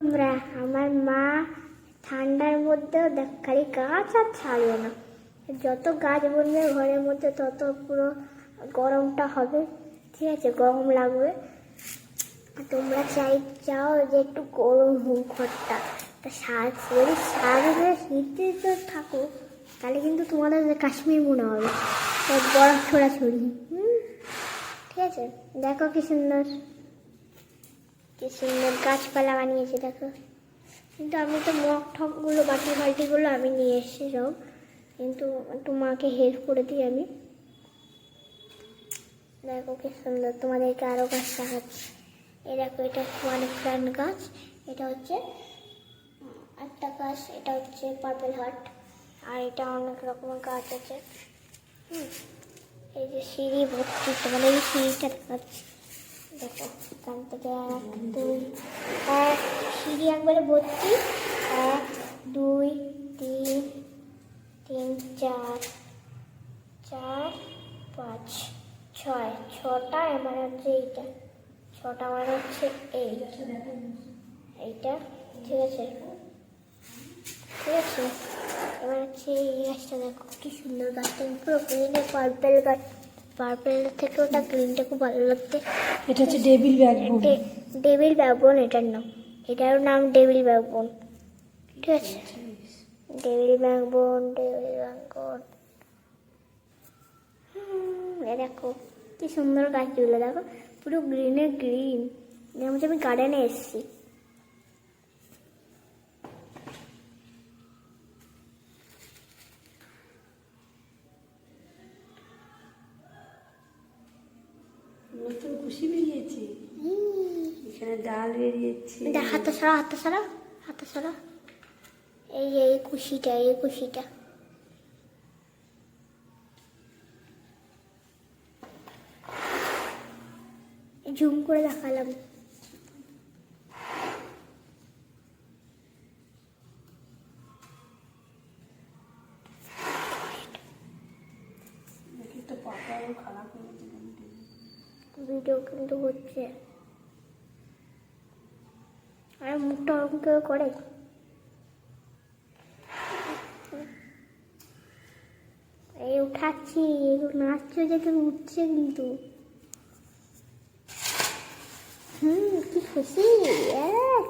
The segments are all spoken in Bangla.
আমরা, আমার মা ঠান্ডার মধ্যেও দেখ খালি গাছ আর ছাড়বে না। যত গাছ বলবে ঘরের মধ্যে, তত পুরো গরমটা হবে। ঠিক আছে, গরম লাগবে। তোমরা চাই চাও যে একটু গরম হোক ঘরটা। তা সার যদি সারবে শীতে তো থাকো তাহলে কিন্তু তোমাদের কাশ্মীর মনে হবে। বরফ ছোড়াছড়ি হুম? ঠিক আছে, দেখো কি সুন্দর। কি সুন্দর গাছপালা বানিয়েছে, দেখো। কিন্তু আমি তো মগ ঠকগুলো বাটি বাল্টিগুলো আমি নিয়ে এসেছি সব কিন্তু একটু মাকে হেল্প করে দিই আমি। দেখো কি সুন্দর, তোমাদেরকে আরও গাছ দেখাচ্ছি। এই দেখো, এটা ওয়ান প্ল্যান্ট গাছ। এটা হচ্ছে একটা গাছ, এটা হচ্ছে পার্পেল হার্ট আর এটা অনেক রকমের গাছ আছে। হুম, এই যে সিঁড়ি ভর্তি, তোমাদের এই সিঁড়িটা দেখাচ্ছি। দেখো এখান থেকে এক দুই এক সিঁড়ি একবারে ভর্তি এক দুই তিন তিন চার চার পাঁচ ছয় ছটা এবার হচ্ছে এইটা ছটা মানে হচ্ছে এই এইটা ঠিক আছে ঠিক আছে এবার হচ্ছে এই গাছটা দেখো, কি সুন্দর গাছটা। পুরো গ্রিনে পার্পেল গাছ। পার্পেল থেকে ওটা গ্রিনটা খুব ভালো লাগছে। এটা হচ্ছে ডেবিল ব্যাকবোন। ডেভিল ব্যাকবোন এটার নাম। এটার নাম ডেভিল ব্যাকবোন। ঠিক আছে? Devil backbone devil backbone. এ দেখো কি সুন্দর গাছগুলো। দেখো পুরো গ্রিনের গ্রিন। যেমন আমি গার্ডেনে এসেছি। নতুন খুশি বেরিয়েছে। এখানে ডাল বেরিয়েছে। হাতে সারা হাতে সারা হাতে সারা। এই এই কুশিটা এই কুশিটা জুম করে দেখালাম। তো খারাপ হয়ে ভিডিও কিন্তু হচ্ছে। আর মুখটা কেউ করে? এই উঠাচ্ছি এগুলো নাচছে যে উঠছে কিন্তু। হুম কি খুশি?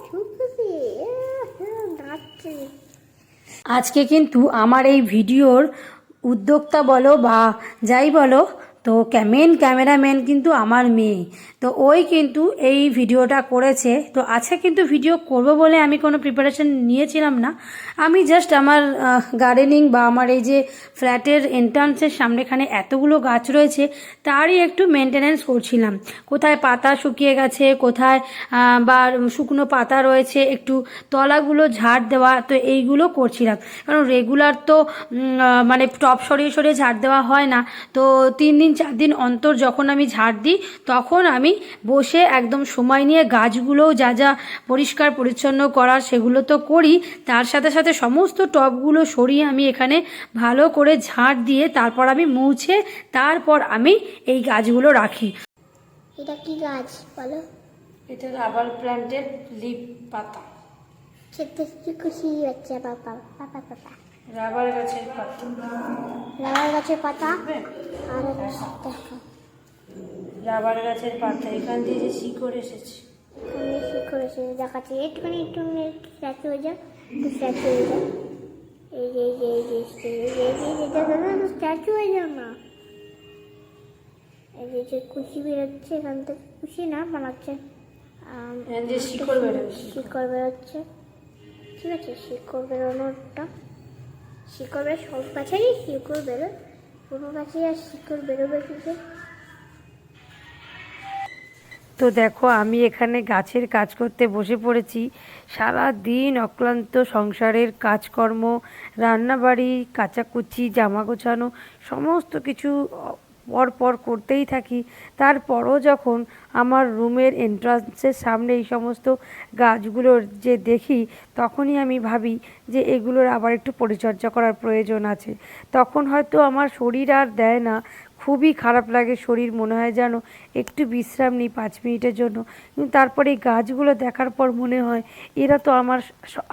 খুব খুশি। আহ, নাচছে। আজকে কিন্তু আমার এই ভিডিওর উদ্যোক্তা বলো বা যাই বলো তো মেন ক্যামেরাম্যান কিন্তু আমার মেয়ে। তো ওই কিন্তু এই ভিডিওটা করেছে। তো আজকে কিন্তু ভিডিও করব বলে আমি কোনো প্রিপারেশন নিয়েছিলাম না। আমি জাস্ট আমার গার্ডেনিং বা আমার এই যে ফ্ল্যাটের এন্ট্রান্সের সামনেখানে এতগুলো গাছ রয়েছে, তারই একটু মেনটেনেন্স করছিলাম। কোথায় পাতা শুকিয়ে গেছে, কোথায় বা শুকনো পাতা রয়েছে, একটু তলাগুলো ঝাড় দেওয়া, তো এইগুলো করছিলাম। কারণ রেগুলার তো মানে টপ সরিয়ে সরিয়ে ঝাড় দেওয়া হয় না। তো তিন দিন চার দিন অন্তর যখন আমি ঝাড় দিই তখন আমি বসে একদম সময় নিয়ে গাছগুলোও যা যা পরিষ্কার পরিচ্ছন্ন করার সেগুলো তো করি। তার সাথে সাথে সমস্ত টবগুলো সরিয়ে আমি এখানে ভালো করে ঝাড় দিয়ে তারপর আমি মুছে তারপর আমি এই গাছগুলো রাখি। এটা কি গাছ বলো? এটা রাবার প্ল্যান্টের লিপ পাতা। খেতে খুশি হচ্ছে বাবা বাবা বাবা রাবার গাছের পাতা। লাল গাছের পাতা? আর দেখো। রাবার গাছের পাতা এখান দিয়ে যে শিকড় এসেছে। ঠিক করেছি দেখাচ্ছি। একটুখানি একটু স্ট্যাচু হয়ে যা একটু স্ট্যাচু হয়ে যা এই যে এই যে এই যে এই যে এই যে স্ট্যাচু হয়ে যাও না। এই যে যে কুশি বেরোচ্ছে এখান থেকে কুশি না বানাচ্ছে। শিকড় বেরোচ্ছে। শিকড় বেরোচ্ছে। ঠিক আছে শিকড় বেরোনোরটা। শিকড় বেরো, সব গাছেরই শিকড় বেরোয় কোনো গাছে আর শিকড় বেরোবে কি তো দেখো, আমি এখানে গাছের কাজ করতে বসে পড়েছি। সারা দিন অক্লান্ত সংসারের কাজকর্ম, রান্নাবাড়ি, কাচাকুচি জামা গোছানো সমস্ত কিছু পর পর করতেই থাকি। তারপরও যখন আমার রুমের এন্ট্রান্সের সামনে এই সমস্ত গাছগুলোর যে দেখি, তখনই আমি ভাবি যে এগুলোর আবার একটু পরিচর্যা করার প্রয়োজন আছে। তখন হয়তো আমার শরীর আর দেয় না। খুবই খারাপ লাগে, শরীর মনে হয় যেন একটু বিশ্রাম নিই পাঁচ মিনিটের জন্য। কিন্তু তারপরে এই গাছগুলো দেখার পর মনে হয় এরা তো আমার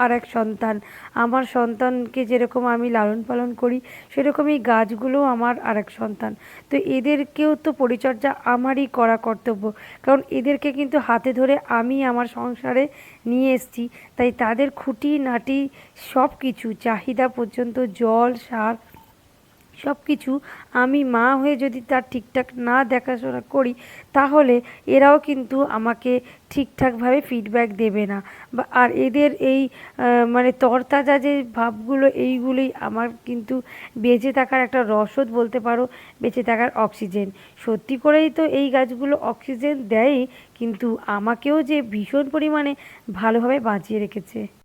আর এক সন্তান। আমার সন্তানকে যেরকম আমি লালন পালন করি, সেরকম এই গাছগুলোও আমার আর এক সন্তান। তো এদেরকেও তো পরিচর্যা আমারই করা কর্তব্য। কারণ এদেরকে কিন্তু হাতে ধরে আমি আমার সংসারে নিয়ে এসেছি। তাই তাদের খুঁটি নাটি সব কিছু চাহিদা পর্যন্ত জল, সার সব কিছু আমি মা হয়ে যদি তার ঠিকঠাক না দেখাশোনা করি, তাহলে এরাও কিন্তু আমাকে ঠিকঠাকভাবে ফিডব্যাক দেবে না। বা, আর এদের এই মানে তরতাজা যে ভাবগুলো, এইগুলোই আমার কিন্তু বেঁচে থাকার একটা রসদ বলতে পারো, বেঁচে থাকার অক্সিজেন সত্যি করেই তো এই গাছগুলো অক্সিজেন দেয়ই, কিন্তু আমাকেও যে ভীষণ পরিমাণে ভালোভাবে বাঁচিয়ে রেখেছে।